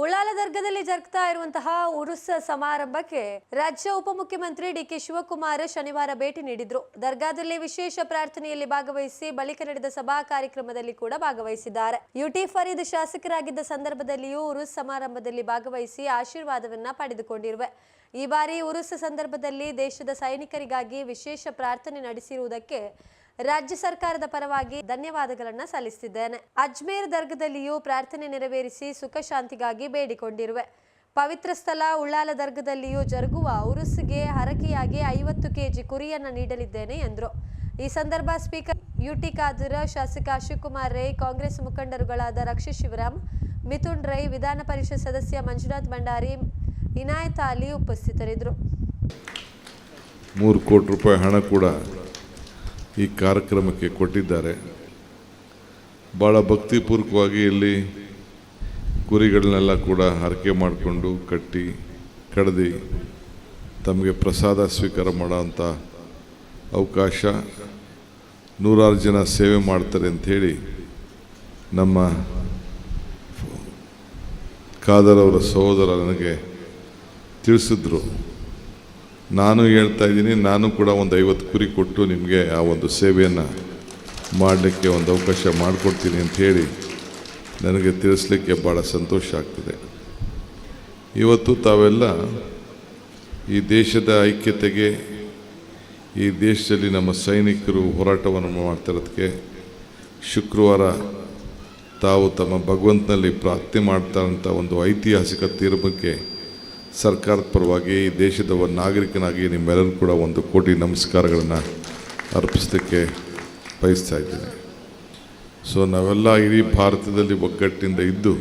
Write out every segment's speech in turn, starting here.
ಉಳ್ಳಾಲ ದರ್ಗದಲ್ಲಿ ಜರುಗ್ತಾ ಇರುವಂತಹ ಉರುಸ ಸಮಾರಂಭಕ್ಕೆ ರಾಜ್ಯ ಉಪಮುಖ್ಯಮಂತ್ರಿ ಡಿಕೆ ಶಿವಕುಮಾರ್ ಶನಿವಾರ ಭೇಟಿ ನೀಡಿದ್ರು. ದರ್ಗಾದಲ್ಲಿ ವಿಶೇಷ ಪ್ರಾರ್ಥನೆಯಲ್ಲಿ ಭಾಗವಹಿಸಿ ಬಳಿಕ ನಡೆದ ಸಭಾ ಕಾರ್ಯಕ್ರಮದಲ್ಲಿ ಕೂಡ ಭಾಗವಹಿಸಿದ್ದಾರೆ. ಯುಟಿ ಫರೀದ್ ಶಾಸಕರಾಗಿದ್ದ ಸಂದರ್ಭದಲ್ಲಿಯೂ ಉರುಸ್ ಸಮಾರಂಭದಲ್ಲಿ ಭಾಗವಹಿಸಿ ಆಶೀರ್ವಾದವನ್ನ ಪಡೆದುಕೊಂಡಿರುವೆ. ಈ ಬಾರಿ ಉರುಸ್ ಸಂದರ್ಭದಲ್ಲಿ ದೇಶದ ಸೈನಿಕರಿಗಾಗಿ ವಿಶೇಷ ಪ್ರಾರ್ಥನೆ ನಡೆಸಿರುವುದಕ್ಕೆ ರಾಜ್ಯ ಸರ್ಕಾರದ ಪರವಾಗಿ ಧನ್ಯವಾದಗಳನ್ನು ಸಲ್ಲಿಸಿದ್ದೇನೆ ಅಜ್ಮೇರ್ ದರ್ಗದಲ್ಲಿಯೂ ಪ್ರಾರ್ಥನೆ ನೆರವೇರಿಸಿ ಸುಖ ಶಾಂತಿಗಾಗಿ ಬೇಡಿಕೊಂಡಿರುವೆ. ಪವಿತ್ರ ಸ್ಥಳ ಉಳ್ಳಾಲ ದರ್ಗದಲ್ಲಿಯೂ ಜರುಗುವ ಉರುಸಿಗೆ ಹರಕೆಯಾಗಿ ಐವತ್ತು ಕೆಜಿ ಕುರಿಯನ್ನು ನೀಡಲಿದ್ದೇನೆ ಎಂದರು. ಈ ಸಂದರ್ಭ ಸ್ಪೀಕರ್ ಯುಟಿ ಖಾದರ್, ಶಾಸಕ ಶಿವಕುಮಾರ್ ರೈ, ಕಾಂಗ್ರೆಸ್ ಮುಖಂಡರುಗಳಾದ ರಕ್ಷಿ ಶಿವರಾಮ್, ಮಿಥುನ್ ರೈ, ವಿಧಾನ ಪರಿಷತ್ ಸದಸ್ಯ ಮಂಜುನಾಥ್ ಭಂಡಾರಿ, ಇನಾಯತ್ ಅಲಿ ಉಪಸ್ಥಿತರಿದ್ದರು ಮೂರು ಕೋಟಿ ರೂಪಾಯಿ ಹಣ ಕೂಡ ಈ ಕಾರ್ಯಕ್ರಮಕ್ಕೆ ಕೊಟ್ಟಿದ್ದಾರೆ. ಭಾಳ ಭಕ್ತಿಪೂರ್ವಕವಾಗಿ ಇಲ್ಲಿ ಕುರಿಗಳನ್ನೆಲ್ಲ ಕೂಡ ಹರಕೆ ಮಾಡಿಕೊಂಡು ಕಟ್ಟಿ, ಕಡ್ದು ತಮಗೆ ಪ್ರಸಾದ ಸ್ವೀಕಾರ ಮಾಡೋವಂಥ ಅವಕಾಶ ನೂರಾರು ಜನ ಸೇವೆ ಮಾಡ್ತಾರೆ ಅಂಥೇಳಿ ನಮ್ಮ ಖಾದರ್ ಅವರ ಸಹೋದರ ನನಗೆ ತಿಳಿಸಿದ್ರು. ನಾನು ಹೇಳ್ತಾ ಇದ್ದೀನಿ, ನಾನು ಕೂಡ ಒಂದು ಐವತ್ತು ಕುರಿ ಕೊಟ್ಟು ನಿಮಗೆ ಆ ಒಂದು ಸೇವೆಯನ್ನು ಮಾಡಲಿಕ್ಕೆ ಒಂದು ಅವಕಾಶ ಮಾಡಿಕೊಡ್ತೀನಿ ಅಂತ ಹೇಳಿ ನನಗೆ ತಿಳಿಸ್ಲಿಕ್ಕೆ ಭಾಳ ಸಂತೋಷ ಆಗ್ತದೆ. ಇವತ್ತು ತಾವೆಲ್ಲ ಈ ದೇಶದ ಐಕ್ಯತೆಗೆ, ಈ ದೇಶದಲ್ಲಿ ನಮ್ಮ ಸೈನಿಕರು ಹೋರಾಟವನ್ನು ಮಾಡ್ತಿರೋದಕ್ಕೆ ಶುಕ್ರವಾರ ತಾವು ತಮ್ಮ ಭಗವಂತನಲ್ಲಿ ಪ್ರಾರ್ಥನೆ ಮಾಡ್ತಾರಂಥ ಒಂದು ಐತಿಹಾಸಿಕ ತೀರ್ಮಾನಕ್ಕೆ ಸರ್ಕಾರದ ಪರವಾಗಿ ಈ ದೇಶದ ಒಂದು ನಾಗರಿಕನಾಗಿ ನಿಮ್ಮೆಲ್ಲರೂ ಕೂಡ ಒಂದು ಕೋಟಿ ನಮಸ್ಕಾರಗಳನ್ನು ಅರ್ಪಿಸೋದಕ್ಕೆ ಬಯಸ್ತಾ ಇದ್ದೀನಿ. ಸೊ ನಾವೆಲ್ಲ ಇಡೀ ಭಾರತದಲ್ಲಿ ಒಗ್ಗಟ್ಟಿನಿಂದ ಇದ್ದು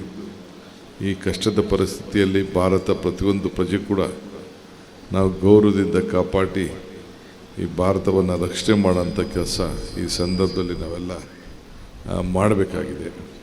ಈ ಕಷ್ಟದ ಪರಿಸ್ಥಿತಿಯಲ್ಲಿ ಭಾರತ ಪ್ರತಿಯೊಂದು ಪ್ರಜೆ ಕೂಡ ನಾವು ಗೌರವದಿಂದ ಕಾಪಾಡಿ ಈ ಭಾರತವನ್ನು ರಕ್ಷಣೆ ಮಾಡೋಂಥ ಕೆಲಸ ಈ ಸಂದರ್ಭದಲ್ಲಿ ನಾವೆಲ್ಲ ಮಾಡಬೇಕಾಗಿದೆ.